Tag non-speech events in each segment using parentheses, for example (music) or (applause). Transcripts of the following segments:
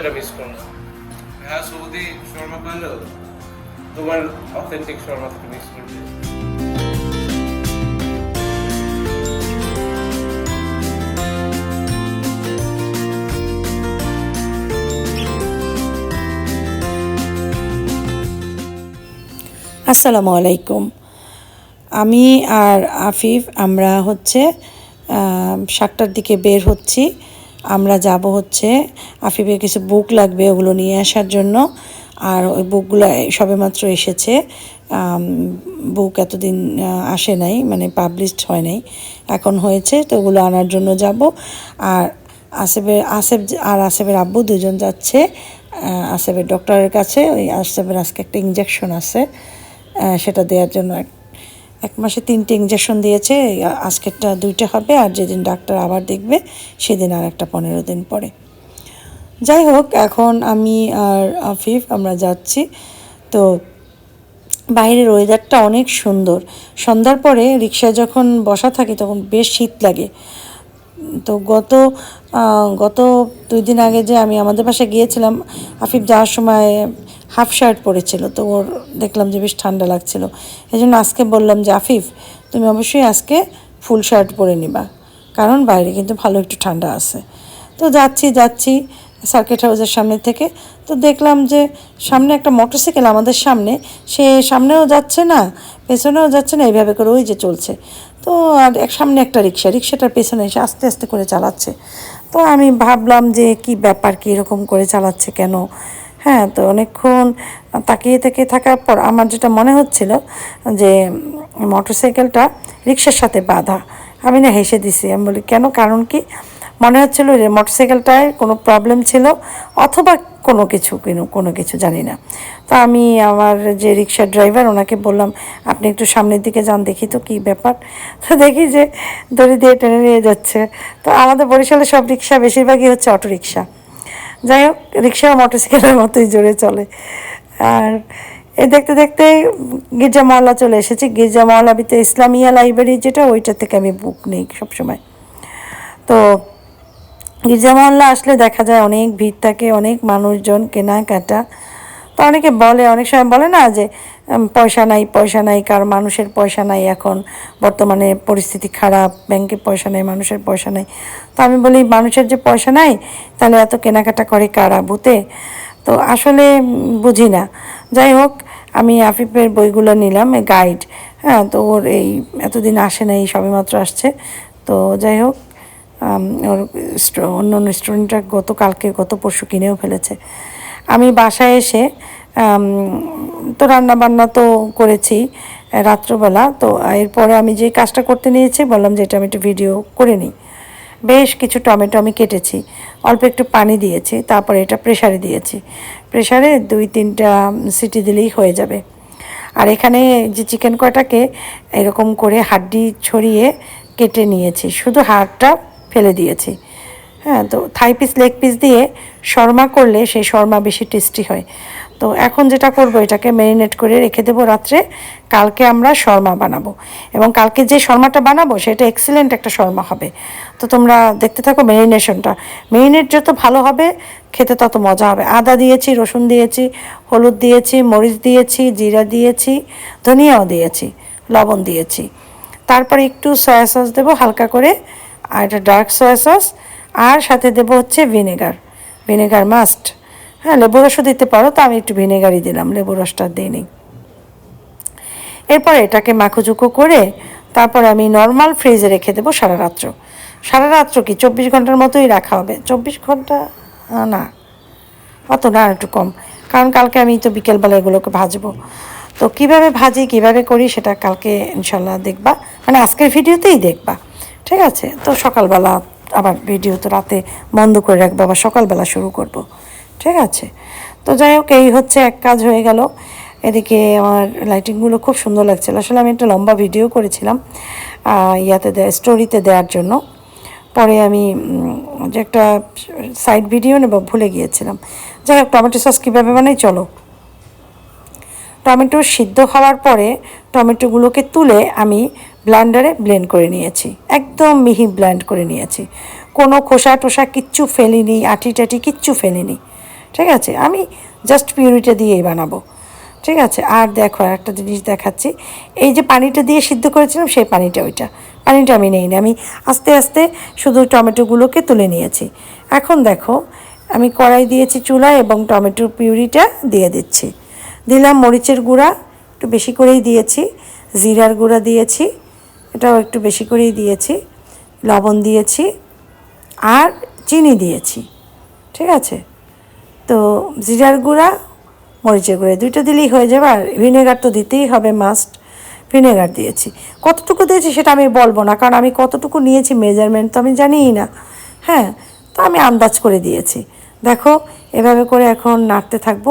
এটা মিস করো না হ্যাঁ সৌদি শর্মা তোমার অথেন্টিক শর্মা থেকে মিস করবে আসসালামু আলাইকুম। আমি আর আফিফ আমরা হচ্ছে সাতটার দিকে বের হচ্ছি। আমরা যাব হচ্ছে আফিফের কিছু বুক লাগবে ওগুলো নিয়ে আসার জন্য। আর ওই বুকগুলো সবেমাত্র এসেছে। বুক এতদিন আসে নাই মানে পাবলিশড হয় নাই। এখন হয়েছে, তো ওগুলো আনার জন্য যাব। আর আসেফের, আসেফ আর আসেফের আব্বু দুজন যাচ্ছে। আসেফের ডক্টরের কাছে, ওই আসেফের আজকে একটা ইঞ্জেকশন আছে। সেটা দেওয়ার জন্য এক- মাসে তিনটে ইঞ্জেকশন দিয়েছে, আজকেরটা দুইটা হবে আর যেদিন ডাক্তার আবার দেখবে, সেদিন আর একটা পনেরো দিন পরে। যাই হোক, এখন আমি আর আফিফ আমরা যাচ্ছি। তো বাইরের ওয়েদারটা অনেক সুন্দর। সন্ধ্যার পরে রিক্সায় যখন বসা থাকি তখন বেশ শীত লাগে। তো গত গত দুই দিন আগে যে আমি আমাদের পাশে গিয়েছিলাম, আফিফ যাওয়ার সময় হাফ শার্ট পরেছিল, তো ওর দেখলাম যে বেশ ঠান্ডা লাগছিল। এই জন্য আজকে বললাম যে, আফিফ, তুমি অবশ্যই আজকে ফুল শার্ট পরে নিবা, কারণ বাইরে কিন্তু ভালো একটু ঠান্ডা আছে। তো যাচ্ছি যাচ্ছি সার্কিট হাউসের সামনে থেকে, তো দেখলাম যে সামনে একটা মোটরসাইকেল আমাদের সামনে, সে সামনেও যাচ্ছে না, পেছনেও যাচ্ছে না, এইভাবে করে ওই যে চলছে। তো আর এক সামনে একটা রিক্সা, রিক্সাটার পেছনে এসে আস্তে আস্তে করে চালাচ্ছে। তো আমি ভাবলাম যে কি ব্যাপার, কি এরকম করে চালাচ্ছে কেন? হ্যাঁ তো অনেকক্ষণ তাকিয়ে তাকিয়ে থাকার পর আমার যেটা মনে হচ্ছিল যে, মোটরসাইকেলটা রিক্সার সাথে বাঁধা। আমি না হেসে দিছি। আমি বলি, কেন? কারণ কি? মনে হচ্ছিল যে, মোটরসাইকেলটায় কোনো প্রবলেম ছিল অথবা কোনো কিছু, কোনো কোনো কিছু জানি না। তো আমি আমার যে রিক্সার ড্রাইভার ওনাকে বললাম, আপনি একটু সামনের দিকে যান, দেখি তো কী ব্যাপার? তো দেখি যে, দড়ি দিয়ে টেনে নিয়ে যাচ্ছে। তো আমাদের বরিশালে সব রিক্সা বেশিরভাগই হচ্ছে অটো রিক্সা যাই হোক রিক্সা মোটরসাইকেলের মতোই জোরে চলে। আর এ দেখতে দেখতে গির্জা মহল্লা চলে এসেছি। গির্জা মহল্লাবিতে ইসলামিয়া লাইব্রেরি যেটা, ওইটা থেকে আমি বুক নেই সবসময়। তো গির্জা মহল্লা আসলে দেখা যায় অনেক ভিড় থাকে, অনেক মানুষজন কেনাকাটা। তো অনেকে বলে, অনেক সময় বলে না যে পয়সা নাই পয়সা নাই, কার মানুষের পয়সা নাই এখন। বর্তমানে পরিস্থিতি খারাপ, ব্যাংকে পয়সা নেই, মানুষের পয়সা নেই। তো আমি বলি, মানুষের যে পয়সা নাই, তাহলে এত কেনাকাটা করে কারা ভূতে তো আসলে বুঝি না। যাই হোক, আমি আফিফের বইগুলো নিলাম গাইড হ্যাঁ তো ওর এই এতদিন আসে নাই সবেমাত্র আসছে। তো যাই হোক ওর অন্য অন্য স্টুডেন্টরা গত কালকে গত পরশু কিনেও ফেলেছে। আমি বাসায় এসে তো রান্না বান্না তো করেছি রাত্রবেলা। তো এরপরে আমি যে কাজটা করতে নিয়েছি, বললাম যে এটা আমি একটু ভিডিও করে নিই। বেশ কিছু টমেটো আমি কেটেছি, অল্প একটু পানি দিয়েছি, তারপরে এটা প্রেশারে দিয়েছি। প্রেশারে দুই তিনটা সিটি দিলেই হয়ে যাবে। আর এখানে যে চিকেন কয়টাকে এরকম করে হাড্ডি ছড়িয়ে কেটে নিয়েছি, শুধু হাড়টা ফেলে দিয়েছি। হ্যাঁ তো থাই পিস লেগ পিস দিয়ে শর্মা করলে সেই শর্মা বেশি টেস্টি হয়। তো এখন যেটা করব, এটাকে ম্যারিনেট করে রেখে দেবো রাত্রে। কালকে আমরা শর্মা বানাবো। এবং কালকে যে শর্মাটা বানাবো, সেটা এক্সিলেন্ট একটা শর্মা হবে। তো তোমরা দেখতে থাকো ম্যারিনেশনটা ম্যারিনেট যত ভালো হবে, খেতে তত মজা হবে। আদা দিয়েছি, রসুন দিয়েছি, হলুদ দিয়েছি, মরিচ দিয়েছি, জিরা দিয়েছি, ধনিয়াও দিয়েছি, লবণ দিয়েছি। তারপরে একটু সয়া সস দেবো হালকা করে, আর এটা ডার্ক সয়া সস আর সাথে দেবো হচ্ছে ভিনেগার ভিনেগার মাস্ট হ্যাঁ লেবু রসও দিতে পারো, তো আমি একটু ভিনেগারই দিলাম লেবু রসটা দিইনি। এরপর এটাকে মাখুচুকো করে তারপর আমি নর্মাল ফ্রিজে রেখে দেবো সারা রাত্র। সারা রাত্র কি, চব্বিশ ঘণ্টার মতোই রাখা হবে? চব্বিশ ঘণ্টা? না। অত না একটু কম। কারণ কালকে আমি তো বিকেলবেলা এগুলোকে ভাজবো। তো কীভাবে ভাজি, কীভাবে করি সেটা কালকে ইনশাল্লাহ দেখবা। মানে আজকের ভিডিওতেই দেখবা। ঠিক আছে? তো সকালবেলা আবার ভিডিও তো রাতে বন্ধ করে রাখব, আবার সকালবেলা শুরু করব। ঠিক আছে। তো যাই হোক, এই হচ্ছে এক কাজ হয়ে গেল। এদিকে আমার লাইটিংগুলো খুব সুন্দর লাগছিল। আসলে আমি একটা লম্বা ভিডিও করেছিলাম ইয়াতে দেয় স্টোরিতে দেওয়ার জন্য। পরে আমি যে একটা সাইড ভিডিও নেব, ভুলে গিয়েছিলাম। যাই হোক, টমেটো সস কীভাবে বানাই, চলো। টমেটো সিদ্ধ হওয়ার পরে টমেটোগুলোকে তুলে আমি ব্লান্ডারে ব্লেন্ড করে নিয়েছি। একদম মিহি ব্লেন্ড করে নিয়েছি। কোনো খোসা টোসা কিচ্ছু ফেলিনি আটি টাটি কিচ্ছু ফেলিনি। ঠিক আছে? আমি জাস্ট পিউরিটা দিয়েই বানাবো। ঠিক আছে? আর দেখো একটা জিনিস দেখাচ্ছি। এই যে পানিটা দিয়ে সিদ্ধ করেছিলাম, সেই পানিটা ওইটা। পানিটা আমি নেইনি। আমি আস্তে আস্তে শুধু টমেটোগুলোকে তুলে নিয়েছি। এখন দেখো, আমি কড়াই দিয়েছি চুলা এবং টমেটোর পিউরিটা দিয়ে দিচ্ছি। দিলাম মরিচের গুঁড়া, একটু বেশি করেই দিয়েছি। জিরার গুঁড়া দিয়েছি, এটাও একটু বেশি করেই দিয়েছি। লবণ দিয়েছি আর চিনি দিয়েছি। ঠিক আছে? তো জিরার গুঁড়া, মরিচের গুঁড়া দুইটা দিলেই হয়ে যাবে। আর ভিনেগার তো দিতেই হবে মাস্ট ভিনেগার দিয়েছি। কতটুকু দিয়েছি সেটা আমি বলব না, কারণ আমি কতটুকু নিয়েছি মেজারমেন্ট তো আমি জানিই না। হ্যাঁ তো আমি আন্দাজ করে দিয়েছি। দেখো, এভাবে করে এখন নাড়তে থাকব।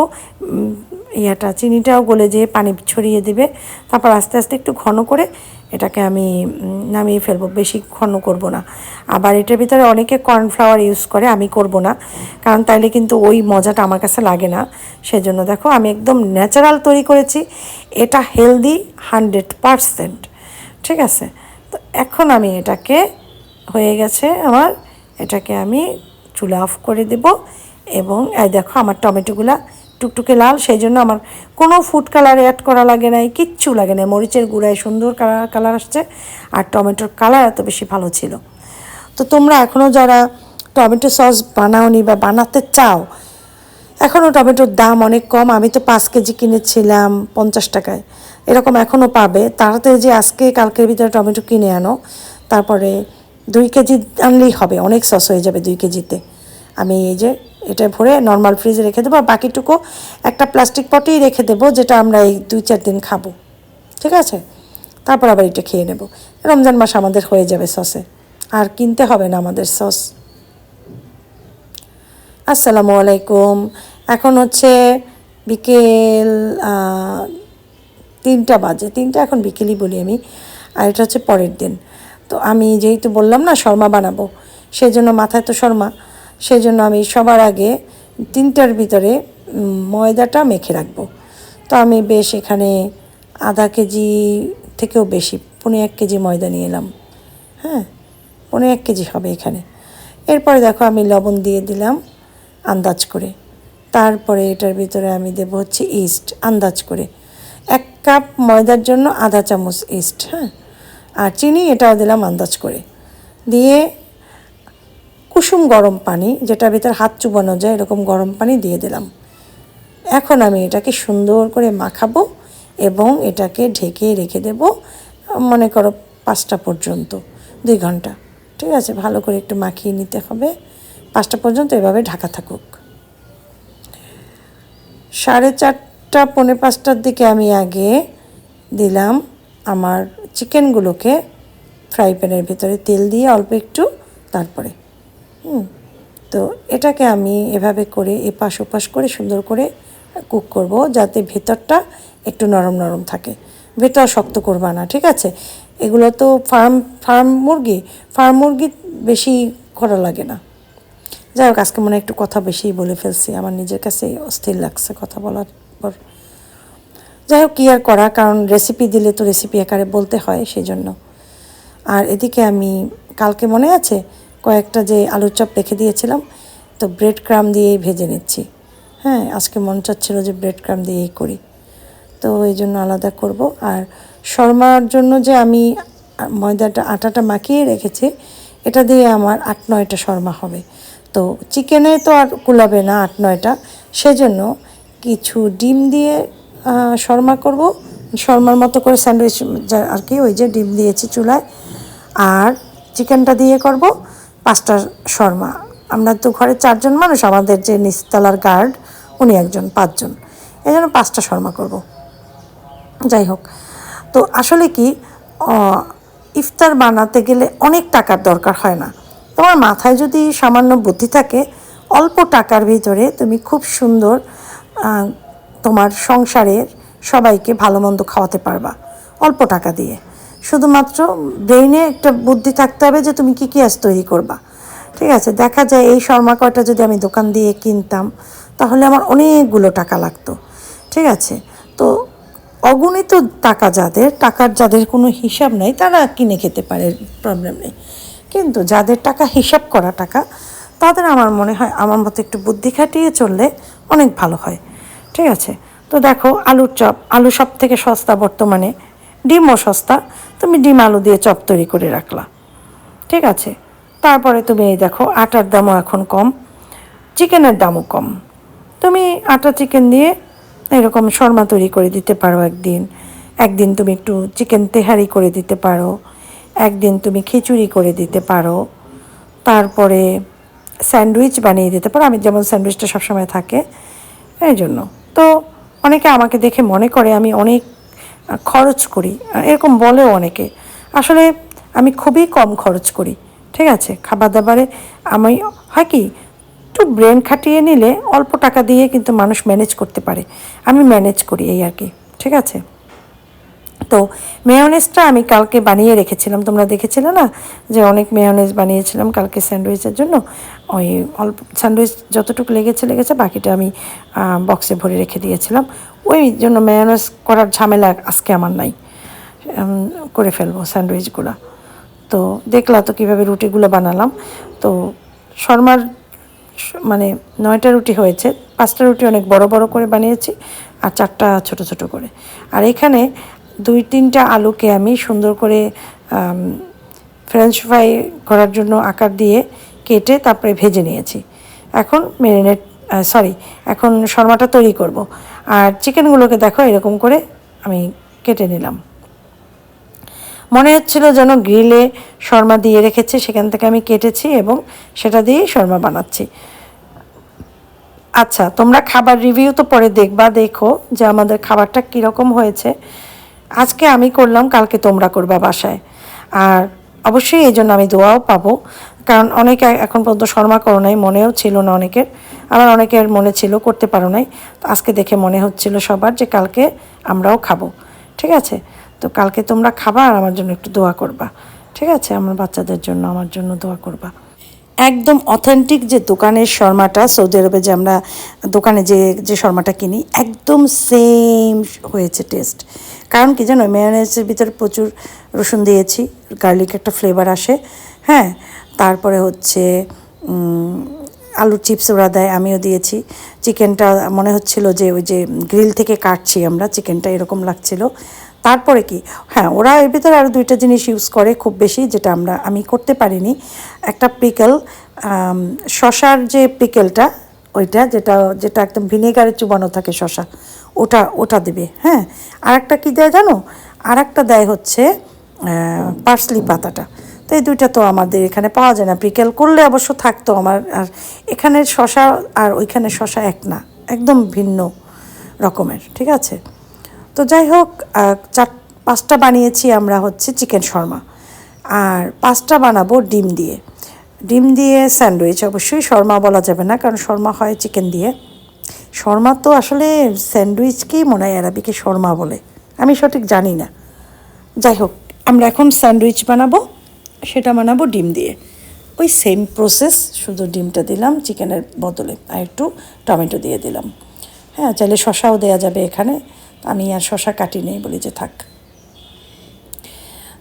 ইয়াটা, চিনিটাও গলে যেয়ে পানি ছড়িয়ে দেবে। তারপর আস্তে আস্তে একটু ঘন করে এটাকে আমি নামিয়ে ফেলব। বেশি ঘন করব না। আবার এটার ভিতরে অনেকে কর্নফ্লাওয়ার ইউজ করে, আমি করব না। কারণ তাইলে কিন্তু ওই মজাটা আমার কাছে লাগে না। সেজন্য দেখো, আমি একদম ন্যাচারাল তৈরি করেছি। এটা হেলদি হান্ড্রেড পারসেন্ট ঠিক আছে? তো এখন আমি এটাকে হয়ে গেছে আমার, এটাকে আমি চুলা অফ করে দেব। এবং, এই দেখো, আমার টমেটোগুলা টুকটুকে লাল, সেই জন্য আমার কোনো ফুড কালার অ্যাড করা লাগে নাই, কিচ্ছু লাগে না মরিচের গুঁড়ায় সুন্দর কালার কালার আসছে আর টমেটোর কালার এত বেশি ভালো ছিল। তো তোমরা এখনও যারা টমেটো সস বানাওনি বা বানাতে চাও এখনও টমেটোর দাম অনেক কম। আমি তো পাঁচ কেজি কিনেছিলাম পঞ্চাশ টাকায়। এরকম এখনও পাবে। তাড়াতাড়ি যে আজকে, কালকের ভিতরে টমেটো কিনে আনো, তারপরে দুই কেজি আনলেই হবে। অনেক সস হয়ে যাবে দুই কেজিতে। আমি এই যে এটা ভরে নর্মাল ফ্রিজে রেখে দেবো, আর বাকিটুকু একটা প্লাস্টিক পটেই রেখে দেবো, যেটা আমরা এই দুই চার দিন খাব। ঠিক আছে? তারপর আবার এটা খেয়ে নেব। রমজান মাস আমাদের হয়ে যাবে সসে। আর কিনতে হবে না আমাদের সস। আসসালামু আলাইকুম। এখন হচ্ছে বিকেল তিনটা বাজে। তিনটা এখন বিকেলই বলি আমি। আর এটা হচ্ছে পরের দিন। তো আমি যেহেতু বললাম না, শর্মা বানাবো। সেই জন্য মাথায় তো শর্মা। সেই জন্য আমি সবার আগে তিনটার ভিতরে ময়দাটা মেখে রাখব। তো আমি বেশ এখানে আধা কেজি থেকেও বেশি পনেরো এক কেজি ময়দা নিয়ে এলাম। হ্যাঁ পনেরো এক কেজি হবে এখানে। এরপরে দেখো আমি লবণ দিয়ে দিলাম আন্দাজ করে। তারপরে এটার ভিতরে আমি দেবো হচ্ছে ইস্ট, আন্দাজ করে। এক কাপ ময়দার জন্য আধা চামচ ইস্ট হ্যাঁ। আর চিনি এটাও দিলাম আন্দাজ করে। দিয়ে কুসুম গরম পানি, যেটা ভিতর হাত চুবানো যায়, এরকম গরম পানি দিয়ে দিলাম। এখন আমি এটাকে সুন্দর করে মাখাবো এবং এটাকে ঢেকে রেখে দেব, মনে করো পাঁচটা পর্যন্ত, দুই ঘণ্টা। ঠিক আছে, ভালো করে একটু মাখিয়ে নিতে হবে। পাঁচটা পর্যন্ত এভাবে ঢাকা থাকুক। সাড়ে চারটা, পৌনে পাঁচটার দিকে আমি আগে দিলাম আমার চিকেনগুলোকে ফ্রাই প্যানের ভিতরে তেল দিয়ে অল্প একটু, তারপরে হুম, তো এটাকে আমি এভাবে করে এপাশ ওপাশ করে সুন্দর করে কুক করব, যাতে ভেতরটা একটু নরম নরম থাকে। ভেতর শক্ত করবা না, ঠিক আছে? এগুলো তো ফার্ম ফার্ম মুরগি ফার্ম মুরগি বেশি করা লাগে না। যাই হোক, আজকে মনে একটু কথা বেশিই বলে ফেলছি, আমার নিজের কাছে অস্থির লাগছে কথা বলার পর। যাই হোক, কী আর করা, কারণ রেসিপি দিলে তো রেসিপি আকারে বলতে হয়, সেই জন্য। আর এদিকে আমি, কালকে মনে আছে কয়েকটা যে আলুর চপ রেখে দিয়েছিলাম, তো ব্রেড ক্রাম দিয়েই ভেজে নিচ্ছি। হ্যাঁ আজকে মন চাচ্ছিল যে ব্রেড ক্রাম দিয়েই করি। তো এই জন্য আলাদা করব। আর শর্মার জন্য যে আমি ময়দাটা, আটাটা মাখিয়ে রেখেছি, এটা দিয়ে আমার আট নয়টা শর্মা হবে। তো চিকেনে তো আর কুলাবে না আট নয়টা। সেজন্য কিছু ডিম দিয়ে শর্মা করব। শর্মার মতো করে স্যান্ডউইচ আর কি, ওই যে ডিম দিয়েছি চুলায়। আর চিকেনটা দিয়ে করব। পাঁচটা শর্মা। আমরা তো ঘরে চারজন মানুষ, আমাদের যে নিচতলার গার্ড উনি একজন, পাঁচজন। এই জন্য পাঁচটা শর্মা করব। যাই হোক। তো আসলে কি ইফতার বানাতে গেলে অনেক টাকার দরকার হয় না। তোমার মাথায় যদি সামান্য বুদ্ধি থাকে, অল্প টাকার ভিতরে তুমি খুব সুন্দর তোমার সংসারের সবাইকে ভালো মন্দ খাওয়াতে পারবা, অল্প টাকা দিয়ে। শুধুমাত্র ব্রেইনে একটা বুদ্ধি থাকতে হবে যে তুমি কী কী আজ তৈরি করবা। ঠিক আছে, দেখা যায় এই শর্মা কয়টা যদি আমি দোকান দিয়ে কিনতাম, তাহলে আমার অনেকগুলো টাকা লাগতো। ঠিক আছে, তো অগণিত টাকা যাদের, টাকার যাদের কোনো হিসাব নাই, তারা কিনে খেতে পারে প্রবলেম নেই। কিন্তু যাদের টাকা হিসাব করা টাকা, তাদের আমার মনে হয়, আমার মতো একটু বুদ্ধি খাটিয়ে চললে অনেক ভালো হয়। ঠিক আছে, তো দেখো আলুর চপ, আলু সব থেকে সস্তা বর্তমানে। ডিমও সস্তা, তুমি ডিম আলু দিয়ে চপ তৈরি করে রাখলা। ঠিক আছে, তারপরে তুমি এই দেখো, আটার দামও এখন কম, চিকেনের দামও কম। তুমি আটা চিকেন দিয়ে এরকম শর্মা তৈরি করে দিতে পারো একদিন। একদিন তুমি একটু চিকেন তেহারি করে দিতে পারো। একদিন তুমি খিচুড়ি করে দিতে পারো। তারপরে স্যান্ডউইচ বানিয়ে দিতে পারো। আমি যেমন স্যান্ডউইচটা সবসময় থাকে, এই জন্য। তো অনেকে আমাকে দেখে মনে করে আমি অনেক খরচ করি। এরকম বলে অনেকে। আসলে আমি খুবই কম খরচ করি, ঠিক আছে? খাবার দাবারে আমি, হয় কি, একটু ব্রেন খাটিয়ে নিলে অল্প টাকা দিয়ে কিন্তু মানুষ ম্যানেজ করতে পারে। আমি ম্যানেজ করি এই আর কি, ঠিক আছে? তো মেয়নেজটা আমি কালকে বানিয়ে রেখেছিলাম। তোমরা দেখেছিলে না? যে অনেক মেয়নেজ বানিয়েছিলাম কালকে স্যান্ডউইচের জন্য। ওই অল্প স্যান্ডউইচ যতটুকু লেগেছে লেগেছে, বাকিটা আমি বক্সে ভরে রেখে দিয়েছিলাম। ওই জন্য মেয়নেজ করার ঝামেলা আজকে আমার নাই। করে ফেলব স্যান্ডউইচগুলো। তো দেখলা তো কীভাবে রুটিগুলো বানালাম। তো শর্মার মানে নয়টা রুটি হয়েছে। পাঁচটা রুটি অনেক বড় বড় করে বানিয়েছি আর চারটা ছোট ছোট করে। আর এখানে দুই তিনটা আলুকে আমি সুন্দর করে ফ্রেঞ্চ ফ্রাই করার জন্য আকার দিয়ে কেটে তারপরে ভেজে নিয়েছি। এখন মেরিনেট সরি এখন শর্মাটা তৈরি করব। আর চিকেনগুলোকে দেখো, এরকম করে আমি কেটে নিলাম। মনে হচ্ছিল যেন গ্রিলে শর্মা দিয়ে রেখেছে, সেখান থেকে আমি কেটেছি এবং সেটা দিয়েই শর্মা বানাচ্ছি। আচ্ছা তোমরা খাবার রিভিউ তো পরে দেখবা, দেখো যে আমাদের খাবারটা কীরকম হয়েছে। আজকে আমি করলাম, কালকে তোমরা করবা বাসায়। আর অবশ্যই এই জন্য আমি দোয়াও পাবো। কারণ অনেকে এখন পর্যন্ত শর্মা করো নাই, মনেও ছিল না অনেকের। আবার অনেকের মনে ছিল, করতে পারো নাই। আজকে দেখে মনে হচ্ছিল সবার যে কালকে আমরাও খাব। ঠিক আছে? তো কালকে তোমরা খাবা আর আমার জন্য একটু দোয়া করবা। ঠিক আছে? আমার বাচ্চাদের জন্য, আমার জন্য দোয়া করবা। একদম অথেন্টিক যে দোকানের শর্মাটা, সৌদি আরবে যে আমরা দোকানে যে যে শর্মাটা কিনি, একদম সেম হয়েছে টেস্ট কারণ কি জানো মেয়োনেজের ভিতরে প্রচুর রসুন দিয়েছি গার্লিক একটা ফ্লেভার আসে হ্যাঁ? তারপরে হচ্ছে আলুর চিপস ওরা দেয়, আমিও দিয়েছি। চিকেনটা মনে হচ্ছিল যে, ওই যে গ্রিল থেকে কাটছি আমরা চিকেনটা এরকম লাগছিল। তারপরে কি? হ্যাঁ ওরা এর ভিতরে আরও দুইটা জিনিস ইউজ করে খুব বেশি, যেটা আমরা, আমি করতে পারিনি। একটা পিকল শশার যে পিকেলটা, ওইটা যেটা যেটা একদম ভিনেগারে চুবানো থাকে শশা, ওটা ওটা দেবে হ্যাঁ? আর একটা কী দেয় জানো? আর একটা দেয় হচ্ছে পার্সলি পাতাটা। তো এই দুইটা তো আমাদের এখানে পাওয়া যায় না। প্রিকেল করলে অবশ্য থাকতো আমার, আর এখানের শশা আর ওইখানে শশা এক না, একদম ভিন্ন রকমের, ঠিক আছে? তো যাই হোক চার, পাঁচটা বানিয়েছি আমরা হচ্ছে চিকেন শর্মা। আর পাঁচটা বানাবো ডিম দিয়ে। ডিম দিয়ে স্যান্ডউইচ, অবশ্যই শর্মা বলা যাবে না, কারণ শর্মা হয় চিকেন দিয়ে। শর্মা তো আসলে স্যান্ডউইচকেই মনে হয় অ্যারাবিকে শর্মা বলে। আমি সঠিক জানি না। যাই হোক, আমরা এখন স্যান্ডউইচ বানাবো, সেটা বানাবো ডিম দিয়ে। ওই সেম প্রসেস, শুধু ডিমটা দিলাম, চিকেনের বদলে, আর একটু টমেটো দিয়ে দিলাম। হ্যাঁ চাইলে শশাও দেওয়া যাবে এখানে। আমি আর শশা কাটি নেই বলি যে থাক।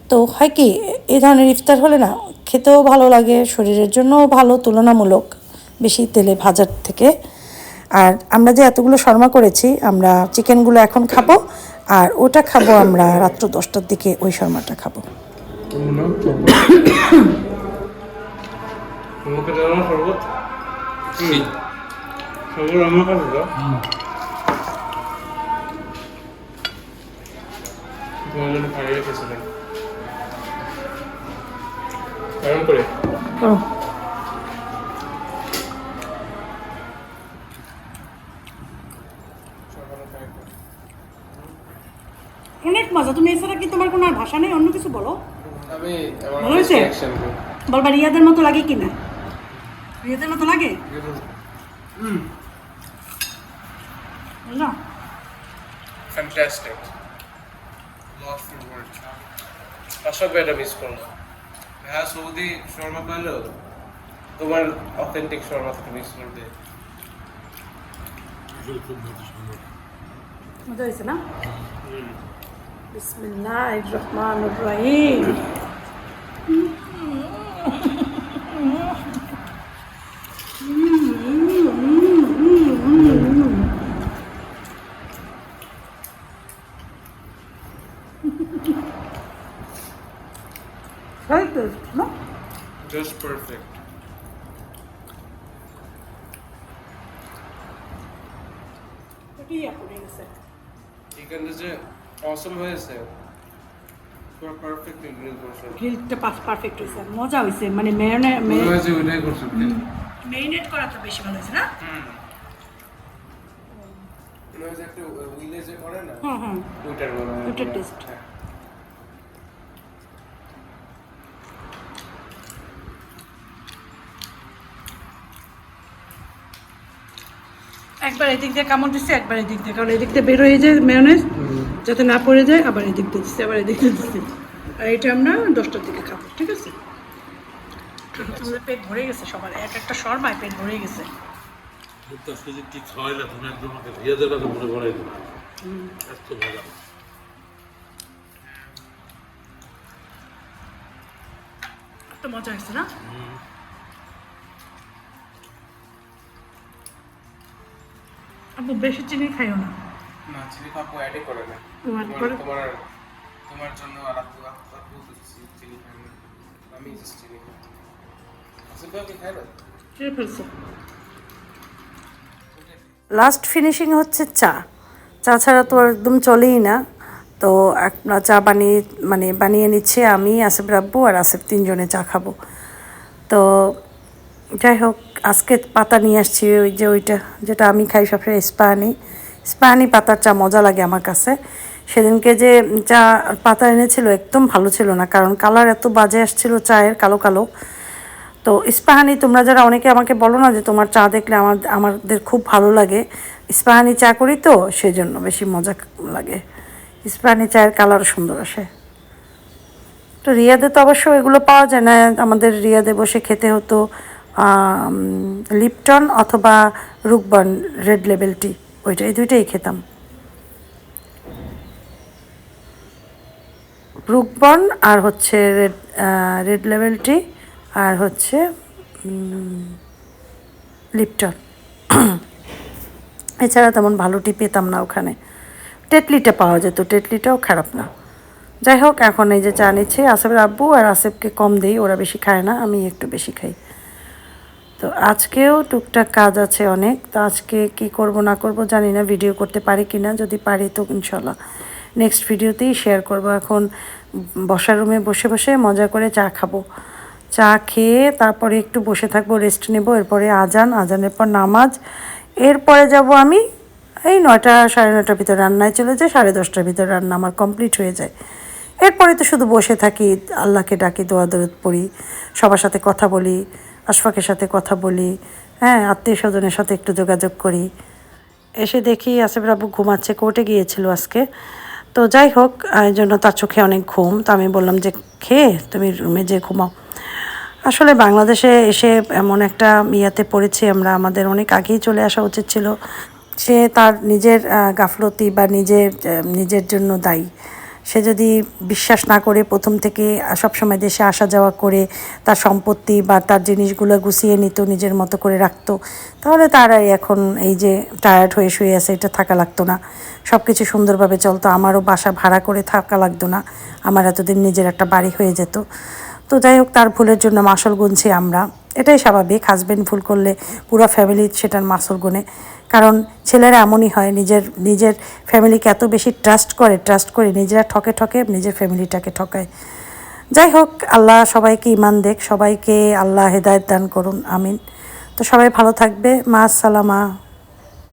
তো হয় কি এই ধরনের ইফতার হলে না খেতেও ভালো লাগে শরীরের জন্যও ভালো তুলনামূলক বেশি তেলে ভাজার থেকে। আর আমরা যে এতগুলো শর্মা করেছি আমরা চিকেনগুলো এখন খাব আর ওটা খাব আমরা রাত্র দশটার দিকে ওই শর্মাটা খাব। শরবত? শরবত আমার কাছে জন্য খাইয়ে রেখেছিলাম কেমন করে। অনেক মজা। তুমি এছাড়া কি তোমার কোনো আর ভাষা নেই? অন্য কিছু বলো। আমি ভালো হয়েছে? বলবা রিয়াদের মতো লাগে কি না রিয়াদের মতো লাগে? বুঝলো? Fantastic lost for word Ashok ভাই এটা মিস করল হ্যাঁ সৌদি শর্মা পেল তোমার অথেন্টিক শর্মা থেকে মিস করবে মজা হয়েছে না? বিসমিল্লাহ রহমান রহিম। (laughs) Very good, no? Just perfect এটাই চিকেনটা যে অসম হয়েছে। পুরো পারফেক্ট ইনগ্রিডিয়েন্ট করছ গ্রিলটা পারফেক্ট হয়েছে মজা হয়েছে মানে মেয়নে মনে ওইটাই করছ। মেরিনেট করা তো বেশি ভালো হয়েছে না? মনে হয় একটা উইলে যে করে না হুম হুম। ওইটার মনে ওইটার taste। একবার এদিক দিয়ে কামড় দিচ্ছে একবার এদিক দিয়ে। কারণ এদিক দিয়ে বের হয়ে যায় মেয়নেজ যাতে না পড়ে যায় আবার এদিক দিয়ে দিচ্ছে আবার এদিক দিয়ে দিচ্ছে আর এটা আমরা দশটার দিকে খাব ঠিক আছে? আমাদের পেট ভরে গেছে সবার। এক একটা শর্মায় পেট ভরে গেছে। কিন্তু যদি ঠিক আপু বেশি চিনি খাইও না। না চিনি কাপু অ্যাডই করে না। তোমার তোমার জন্য আর আপু আপু আপু চিনি খায় না। আমি জাস্ট চিনি খাই। আসলে কি খায় না খেয়ে ফেলছে। লাস্ট ফিনিশিং হচ্ছে চা। চা ছাড়া তো একদম চলেই না। তো একটা চা বানিয়ে মানে বানিয়ে নিচ্ছে আমি আসিফ রাব্বু আর আসিফ তিনজনে চা খাব। তো যাই হোক, আজকে পাতা নিয়ে আসছি ওই যে ওইটা, যেটা আমি খাই সবসময় স্পানি স্পানি পাতার চা মজা লাগে আমার কাছে। সেদিনকে যে চা পাতা এনেছিল একদম ভালো ছিল না, কারণ কালার এত বাজে আসছিল চায়ের, কালো কালো। তো ইস্পাহানি তোমরা যারা অনেকে আমাকে বলো না যে তোমার চা দেখলে আমার, আমাদের খুব ভালো লাগে ইস্পাহানি চা করি তো, সেজন্য বেশি মজা লাগে। ইস্পাহানি চায়ের কালার সুন্দর আসে। তো রিয়াদে তো অবশ্য এগুলো পাওয়া যায় না, আমাদের রিয়াদে বসে খেতে হতো। লিপটন অথবা রুকবন রেড লেবেল টি, ওইটা, এই দুইটাই খেতাম। ব্রুকবন আর হচ্ছে রেড রেড লেভেল টি আর হচ্ছে লিপটন। (coughs) এছাড়া তেমন ভালো টি পেতাম না ওখানে। টেটলিটা পাওয়া যেত, টেটলিটাও খারাপ না। যাই হোক, এখন এই যে চা নিচ্ছি, আসেফের আব্বু আর আসেফকে কম দিই, ওরা বেশি খায় না, আমি একটু বেশি খাই। তো আজকেও টুকটাক কাজ আছে অনেক। তো আজকে কি করব, না করব জানি না ভিডিও করতে পারি কি না, যদি পারি তো ইনশাল্লাহ নেক্সট ভিডিওতেই শেয়ার করব। এখন বসার রুমে বসে বসে মজা করে চা খাব। চা খেয়ে তারপরে একটু বসে থাকব রেস্ট নেব, এরপরে আজান, আজানের পর নামাজ। এরপরে যাব আমি এই নয়টা, সাড়ে নয়টার ভিতর রান্নায় চলে যায় সাড়ে দশটার ভিতর রান্না আমার কমপ্লিট হয়ে যায়। এরপরে তো শুধু বসে থাকি, আল্লাহকে ডাকি, দোয়া দরদ পড়ি, সবার সাথে কথা বলি আশফাকের সাথে কথা বলি হ্যাঁ আত্মীয় স্বজনের সাথে একটু যোগাযোগ করি। এসে দেখি আসিফ রাবু ঘুমাচ্ছে, কোর্টে গিয়েছিল আজকে। তো যাই হোক এই জন্য তার চোখে অনেক ঘুম। তো আমি বললাম যে খেয়ে তুমি রুমে যে ঘুমাও। আসলে বাংলাদেশে এসে এমন একটা ইয়াতে পড়েছি আমরা, আমাদের অনেক আগেই চলে আসা উচিত ছিল। সে তার নিজের গাফলতি বা নিজের নিজের জন্য দায়ী। সে যদি বিশ্বাস না করে প্রথম থেকে সবসময় দেশে আসা যাওয়া করে তার সম্পত্তি বা তার জিনিসগুলো গুছিয়ে নিত, নিজের মতো করে রাখতো, তাহলে তারাই এখন এই যে টায়ার্ড হয়ে শুয়ে আছে, এটা থাকা লাগতো না। সব কিছু সুন্দরভাবে চলতো, আমারও বাসা ভাড়া করে থাকা লাগতো না, আমার এতদিন নিজের একটা বাড়ি হয়ে যেত। তো যাই হোক, তার ভুলের জন্য মাসল গুনছি আমরা। এটাই স্বাভাবিক হাজবেন্ড ভুল করলে পুরো ফ্যামিলি সেটার মাসল গুনে। কারণ ছেলেরা এমনই হয়, নিজের নিজের ফ্যামিলিকে এত বেশি ট্রাস্ট করে ট্রাস্ট করে নিজেরা ঠকে ঠকে নিজের ফ্যামিলিটাকে ঠকায়। যাই হোক, আল্লাহ সবাইকে ইমান দেখ, সবাইকে আল্লাহ হেদায়ত দান করুন, আমিন। তো সবাই ভালো থাকবে। মা আসসালামা।